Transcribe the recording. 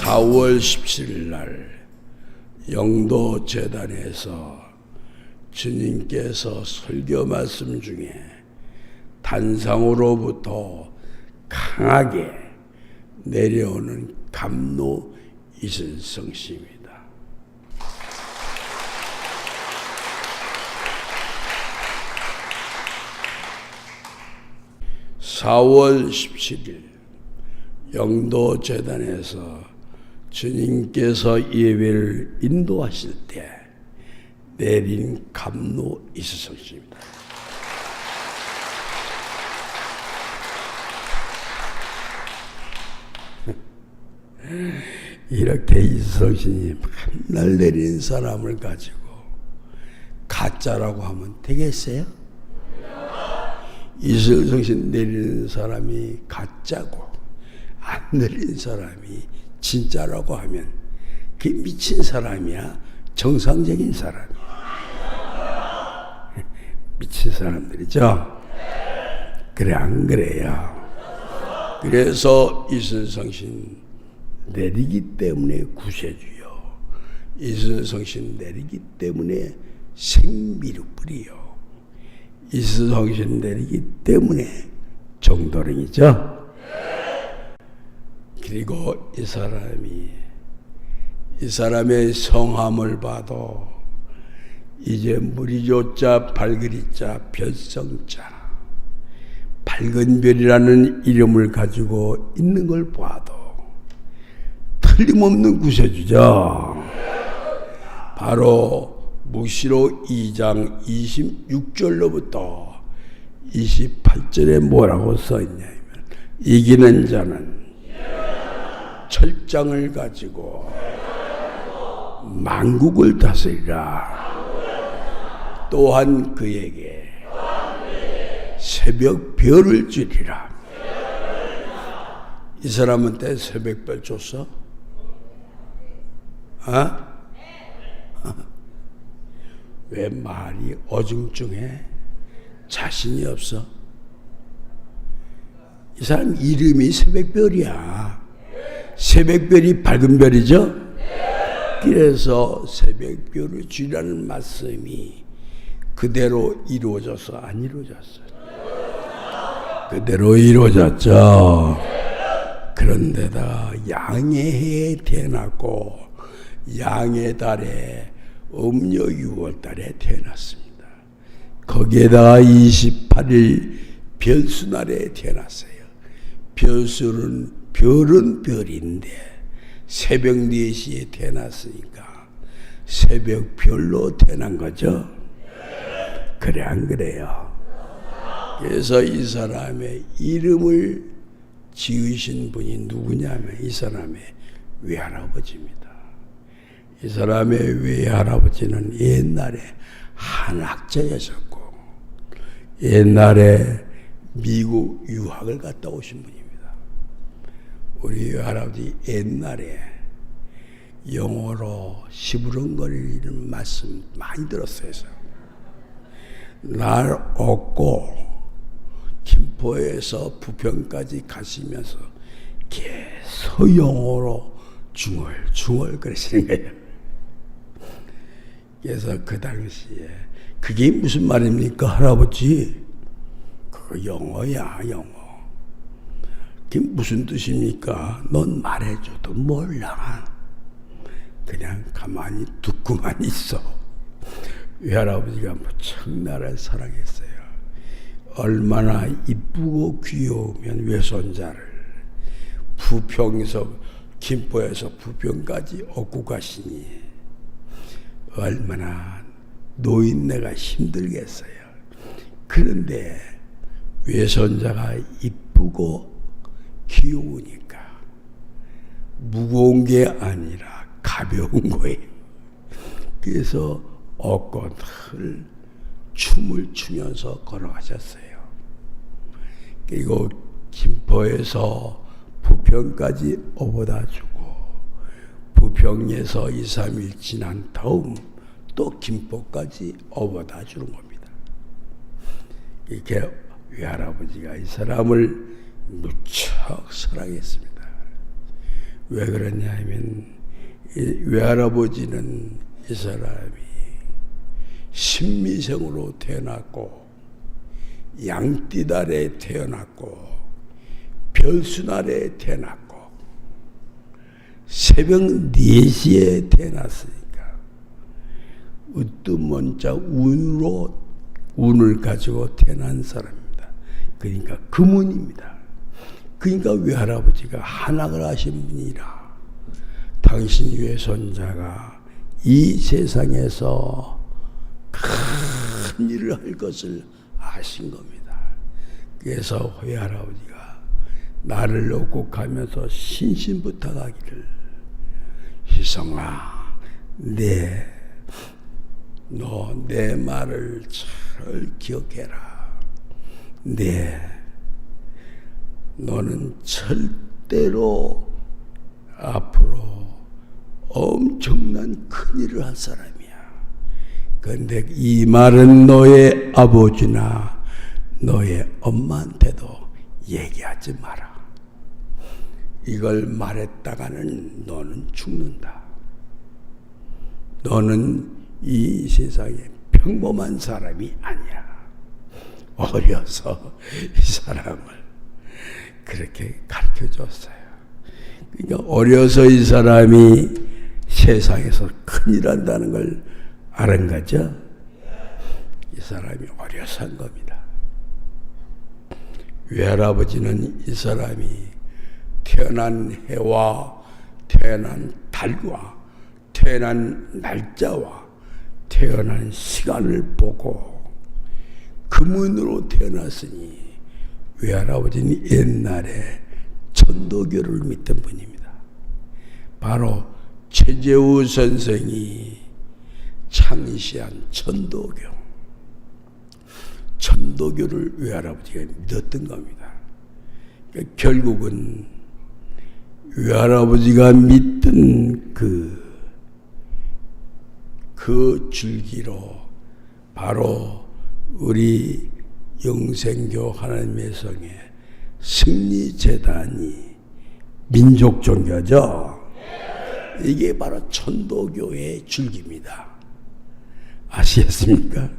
4월 17일 날 영도 재단에서 주님께서 설교 말씀 중에 단상으로부터 강하게 내려오는 감로 이슬성 씨입니다. (4월 17일) 영도 재단에서 주님께서 예배를 인도하실 때 내린 감로 이슬성씨입니다. 이렇게 이슬성신이 맨날 내린 사람을 가지고 가짜라고 하면 되겠어요? 이슬성신 내리는 사람이 가짜고 안 내린 사람이 진짜라고 하면 그 미친 사람이야. 정상적인 사람이야. 미친 사람들이죠? 그래 안 그래요? 그래서 이순성신 내리기 때문에 구세주요. 이순성신 내리기 때문에 생미를 뿌리요. 이순성신 내리기 때문에 정도령이죠 그리고 이 사람이 이 사람의 성함을 봐도 이제 무리조자 발그리자 별성자 밝은 별이라는 이름을 가지고 있는 걸 봐도 틀림없는 구세주죠. 바로 무시로 2장 26절로부터 28절에 뭐라고 써있냐면 이기는 자는 철장을 가지고 만국을 다스리라. 또한 그에게 새벽 별을 주리라. 이 사람한테 새벽 별 줬어? 어? 왜 말이 어중중해? 자신이 없어? 이 사람 이름이 새벽별이야. 새벽별이 밝은 별이죠? 그래서 새벽별을 주라는 말씀이 그대로 이루어져서 안 이루어졌어요. 그대로 이루어졌죠. 그런데다 양의 해에 태어났고 양의 달에 음력 6월 달에 태어났습니다. 거기에다가 28일 별수날에 태어났어요. 별수는 별은 별인데 새벽 4시에 태어났으니까 새벽 별로 태어난 거죠. 그래 안 그래요? 그래서 이 사람의 이름을 지으신 분이 누구냐면 이 사람의 외할아버지입니다. 이 사람의 외할아버지는 옛날에 한학자였었고 옛날에 미국 유학을 갔다 오신 분입니다. 우리 할아버지 옛날에 영어로 시부렁거리는 말씀 많이 들었어요. 날 얻고 김포에서 부평까지 가시면서 계속 영어로 중얼중얼 그러시는 거예요. 그래서 그 당시에 그게 무슨 말입니까 할아버지? 그거 영어야 영어. 그게 무슨 뜻입니까? 넌 말해줘도 몰라. 그냥 가만히 듣고만 있어. 외할아버지가 무척 나를 사랑했어요. 얼마나 이쁘고 귀여우면 외손자를 부평에서 김포에서 부평까지 얻고 가시니 얼마나 노인네가 힘들겠어요. 그런데 외손자가 이쁘고 귀여우니까 무거운 게 아니라 가벼운 거예요. 그래서 얻고늘 춤을 추면서 걸어가셨어요. 그리고 김포에서 부평까지 어보다 주고 부평에서 2, 3일 지난 다음 또 김포까지 어보다 주는 겁니다. 이렇게 외할아버지가 이 사람을 무척 사랑했습니다. 왜 그러냐 하면 이 외할아버지는 이 사람이 신미생으로 태어났고 양띠달에 태어났고 별수날에 태어났고 새벽 4시에 태어났으니까 으뜸먼자 운으로 운을 가지고 태어난 사람입니다. 그러니까 금운입니다. 그러니까 외할아버지가 한학을 하신 분이라 당신 외손자가 이 세상에서 큰 일을 할 것을 아신 겁니다. 그래서 외할아버지가 나를 놓고 가면서 신신부탁하기를 희성아 내너내 말을 잘 기억해라. 네. 너는 절대로 앞으로 엄청난 큰일을 할 사람이야. 그런데 이 말은 너의 아버지나 너의 엄마한테도 얘기하지 마라. 이걸 말했다가는 너는 죽는다. 너는 이 세상에 평범한 사람이 아니야. 어려서 이 사람을 그렇게 가르쳐 줬어요. 그러니까 어려서 이 사람이 세상에서 큰일 한다는 걸 아는 거죠? 이 사람이 어려서 한 겁니다. 외할아버지는 이 사람이 태어난 해와 태어난 달과 태어난 날짜와 태어난 시간을 보고 금은으로 태어났으니 외할아버지는 옛날에 천도교를 믿던 분입니다. 바로 최재우 선생이 창시한 천도교. 천도교를 외할아버지가 믿었던 겁니다. 그러니까 결국은 외할아버지가 믿던 그, 그 줄기로 바로 우리 영생교 하나님의 성의 승리재단이 민족 종교죠. 이게 바로 천도교의 줄기입니다. 아시겠습니까?